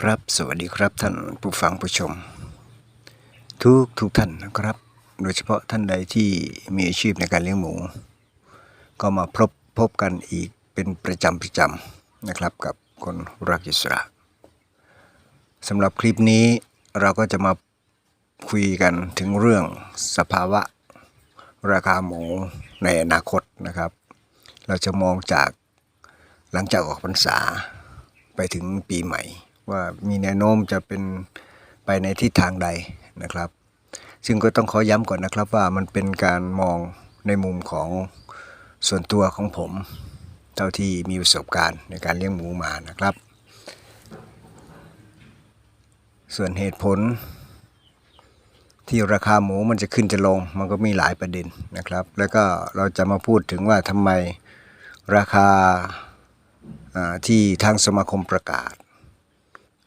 ครับ สวัสดีครับท่านผู้ฟังผู้ชม ทุกทุกท่านนะครับ โดยเฉพาะท่านใดที่มีอาชีพในการเลี้ยงหมู ก็มาพบพบกันอีกเป็นประจำประจำนะครับกับคนรักอิสระสำหรับคลิปนี้เราก็จะมาคุยกันถึงเรื่องสภาวะราคาหมูในอนาคตนะครับ เราจะมองจากหลังจากออกพรรษาไปถึงปีใหม่ ว่ามีแนวโน้มจะเป็นไปในทิศทางใดนะครับ ซึ่งก็ต้องขอย้ำก่อนนะครับว่ามันเป็นการมองในมุมของส่วนตัวของผม เท่าที่มีประสบการณ์ในการเลี้ยงหมูมานะครับ ส่วนเหตุผล ที่ราคาหมูมันจะขึ้นจะลง มันก็มีหลายประเด็นนะครับ แล้วก็เราจะมาพูดถึงว่าทำไมราคาอ่าที่ทางสมาคมประกาศ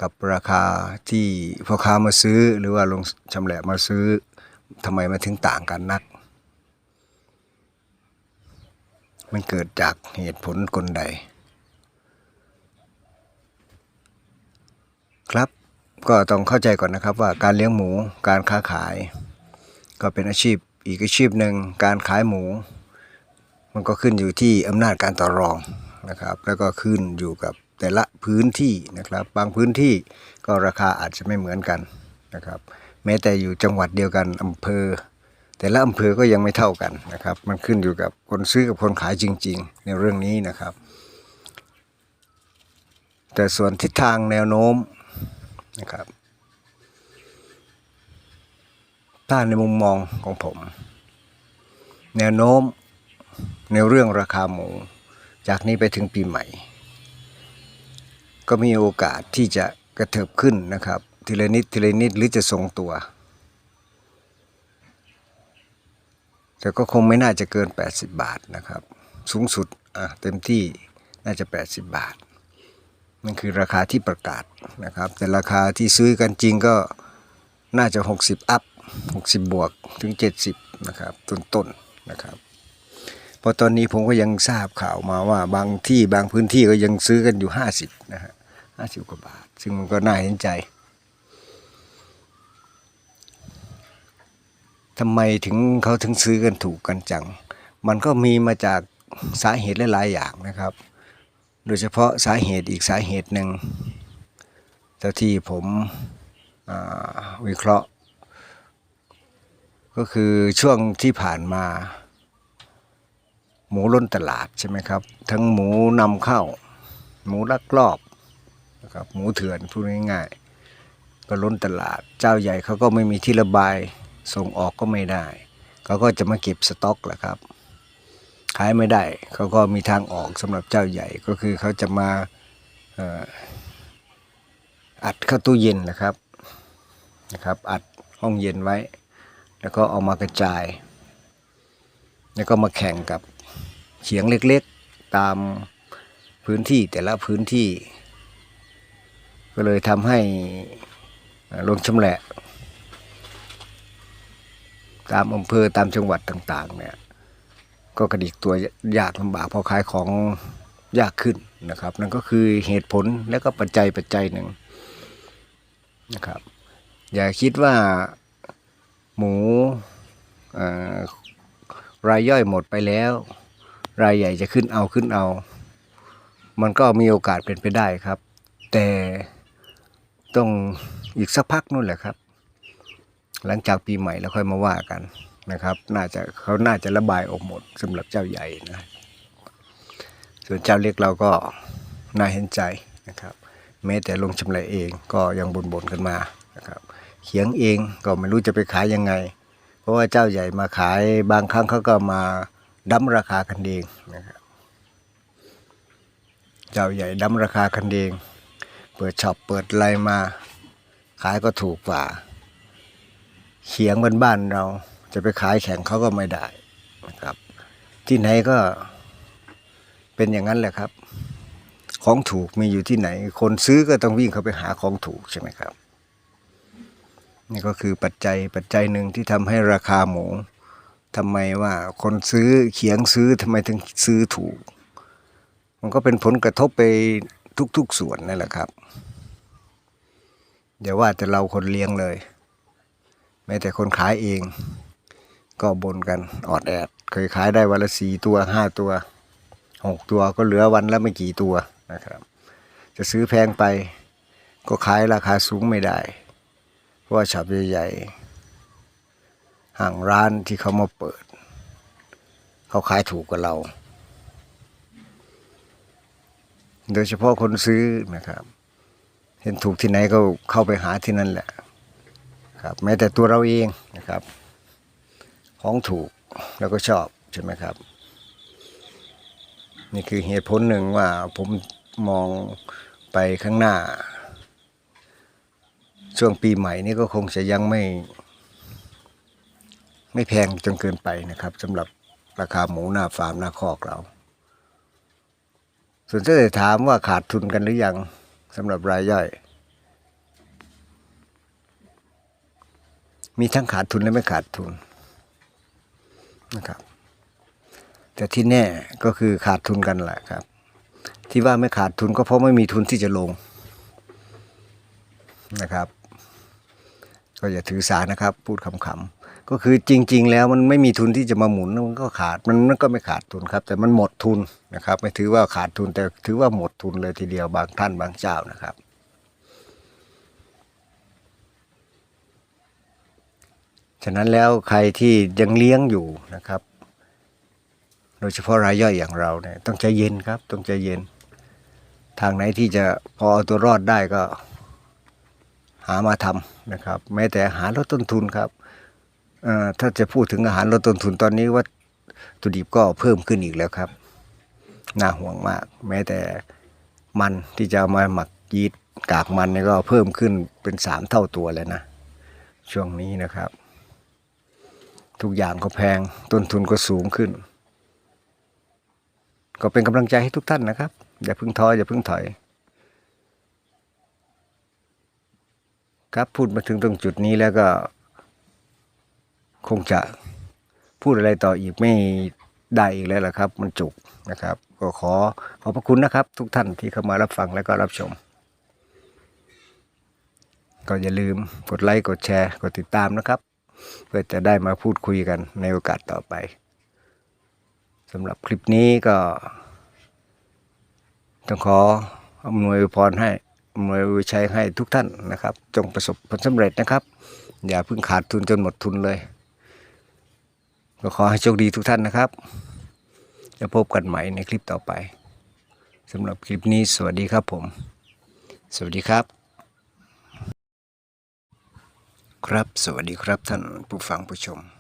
กับราคาที่พ่อค้ามาซื้อหรือว่าลงชำแหละมาซื้อทำไมมันถึงต่างกันนัก มันเกิดจากเหตุผลกลใด ครับก็ต้องเข้าใจก่อนนะครับว่าการเลี้ยงหมูการค้าขาย ก็เป็นอาชีพอีกอาชีพหนึ่งการขายหมู มันก็ขึ้นอยู่ที่อำนาจการต่อรองนะครับ แล้วก็ขึ้นอยู่กับ แต่ละพื้นที่นะครับ บางพื้นที่ก็ราคาอาจจะไม่เหมือนกันนะครับ แม้แต่อยู่จังหวัดเดียวกันอำเภอ แต่ละอำเภอก็ยังไม่เท่ากันนะครับ มันขึ้นอยู่กับคนซื้อกับคนขายจริง ๆ ในเรื่องนี้นะครับ แต่ส่วนทิศทางแนวโน้มนะครับถ้าในมุมมองของผม แนวโน้มในเรื่องราคาหมู จากนี้ไปถึงปีใหม่ ก็มีโอกาสที่จะกระเถิบขึ้นนะครับทีละนิดทีละนิดหรือจะทรงตัว แต่ก็คงไม่น่าจะเกิน 80 บาทนะครับ สูงสุดอะเต็มที่น่าจะ 80 บาทนั่นคือราคาที่ประกาศนะครับ แต่ราคาที่ซื้อกันจริงก็น่าจะ 60 อัพ 60 บวกถึง 70 นะครับ ต้นๆนะครับเพราะตอนนี้ผมก็ยังทราบข่าวมาว่าบางที่บางพื้นที่ก็ยังซื้อกันอยู่ 50 นะฮะ 50กว่าบาท ซึ่งมันก็น่าเห็นใจทำไมถึงเขาถึงซื้อกันถูกกันจัง มันก็มีมาจากสาเหตุหลายๆอย่างนะครับ โดยเฉพาะสาเหตุอีกสาเหตุหนึ่งเท่าที่ผมวิเคราะห์ ก็คือช่วงที่ผ่านมา หมูล้นตลาดใช่ไหมครับ ทั้งหมูนำเข้า หมูลักลอบ นะครับหมูเถื่อนพูดง่ายๆก็ล้นตลาด เจ้าใหญ่เขาก็ไม่มีที่ระบาย ส่งออกก็ไม่ได้ เขาก็จะมาเก็บสต็อกแหละครับขายไม่ได้เขาก็มีทางออกสำหรับเจ้าใหญ่ก็คือเขาจะมาอัดเข้าตู้เย็นนะครับนะครับ อัดห้องเย็นไว้ แล้วก็เอามากระจาย แล้วก็มาแข่งกับเขียงเล็กๆตามพื้นที่แต่ละพื้นที่ ก็เลยทำให้ลงชำแหละ ตามอำเภอตามจังหวัดต่าง ๆ เนี่ย ก็กระดิกตัวยากลำบากพอขายของยากขึ้นนะครับ นั่นก็คือเหตุผลและก็ปัจจัยปัจจัยหนึ่งนะครับ อย่าคิดว่าหมูรายย่อยหมดไปแล้ว รายใหญ่จะขึ้นเอาขึ้นเอา มันก็มีโอกาสเป็นไปได้ครับ แต่ ต้องอีกสักพักนู่นแหละครับ หลังจากปีใหม่แล้วค่อยมาว่ากันนะครับ น่าจะเขาน่าจะระบายออกหมดสำหรับเจ้าใหญ่นะ ส่วนเจ้าเล็กเราก็น่าเห็นใจนะครับ แม้แต่ลงชำระเองก็ยังบ่นๆกันมานะครับเขียงเองก็ไม่รู้จะไปขายยังไง เพราะว่าเจ้าใหญ่มาขายบางครั้งเขาก็มาดั้มราคากันเองนะครับ เจ้าใหญ่ดั้มราคากันเอง เปิดช็อปเปิดอะไรมา ขายก็ถูกกว่า เขียงบ้านเรา จะไปขายแข่งเขาก็ไม่ได้นะครับ ที่ไหนก็เป็นอย่างนั้นแหละครับ ของถูกมีอยู่ที่ไหน คนซื้อก็ต้องวิ่งเข้าไปหาของถูกใช่ไหมครับ นี่ก็คือปัจจัยปัจจัยหนึ่งที่ทำให้ราคาหมูทำไมว่าคนซื้อเขียงซื้อทำไมถึงซื้อถูก มันก็เป็นผลกระทบไป ทุก ๆ ส่วนนั่นแหละครับอย่าว่าแต่เราคนเลี้ยงเลย แม้แต่คนขายเอง ก็บนกันออดแอด เคยขายได้วันละสี่ตัวห้าตัวหกตัวก็เหลือวันละไม่กี่ตัวนะครับ จะซื้อแพงไป ก็ขายราคาสูงไม่ได้ เพราะว่าช็อปใหญ่ๆห่างร้านที่เขามาเปิด เขาขายถูกกว่าเรา โดยเฉพาะคนซื้อนะครับ เห็นถูกที่ไหนก็เข้าไปหาที่นั่นแหละครับแม้แต่ตัวเราเองนะครับ ของถูกแล้วก็ชอบใช่ไหมครับ นี่คือเหตุผลหนึ่งว่าผมมองไปข้างหน้า ช่วงปีใหม่นี่ก็คงจะยังไม่ ไม่แพงจนเกินไปนะครับสำหรับราคาหมูหน้าฟาร์มหน้าคอกเรา ส่วนถ้าจะถามว่าขาดทุนกันหรือยังสำหรับรายย่อย มีทั้งขาดทุนและไม่ขาดทุนนะครับ แต่ที่แน่ก็คือขาดทุนกันแหละครับ ที่ว่าไม่ขาดทุนก็เพราะไม่มีทุนที่จะลงนะครับ ก็อย่าถือสานะครับ พูดคำๆ ก็คือจริง ๆ แล้วมันไม่มีทุนที่จะมาหมุนมันก็ขาดมันมันก็ไม่ขาดทุนครับ แต่มันหมดทุนนะครับ ไม่ถือว่าขาดทุนแต่ถือว่าหมดทุนเลยทีเดียวบางท่านบางเจ้านะครับ ฉะนั้นแล้วใครที่ยังเลี้ยงอยู่นะครับ โดยเฉพาะรายย่อยอย่างเราเนี่ยต้องใจเย็นครับ ต้องใจเย็น ทางไหนที่จะพอเอาตัวรอดได้ก็หามาทำนะครับ แม้แต่หาลดต้นทุนครับ ถ้าจะพูดถึงอาหารลดต้นทุนตอนนี้วัตถุดิบก็เพิ่มขึ้นอีกแล้วครับ น่าห่วงมาก แม้แต่มันที่จะมาหมักยีดกากมันนี่ก็เพิ่มขึ้นเป็นสามเท่าตัวเลยนะ ช่วงนี้นะครับ ทุกอย่างก็แพงต้นทุนก็สูงขึ้น ก็เป็นกำลังใจให้ทุกท่านนะครับ อย่าเพิ่งท้ออย่าเพิ่งถอย ครับพูดมาถึงตรงจุดนี้แล้วก็ คงจะพูดอะไรต่ออีกไม่ได้อีกแล้วล่ะครับ มันจุกนะครับ ก็ขอขอบพระคุณนะครับ ทุกท่านที่เข้ามารับฟังและก็รับชม ก็อย่าลืมกดไลค์กดแชร์กดติดตามนะครับ เพื่อจะได้มาพูดคุยกันในโอกาสต่อไปสำหรับคลิปนี้ก็ต้องขออำนวยพรให้อำนวยชัยให้ทุกท่านนะครับ จงประสบผลสำเร็จนะครับ อย่าเพิ่งขาดทุนจนหมดทุนเลย ก็ขอให้โชคดีทุกท่านนะครับ จะพบกันใหม่ในคลิปต่อไปสำหรับคลิปนี้สวัสดีครับผม สวัสดีครับ ครับสวัสดีครับท่านผู้ฟังผู้ชม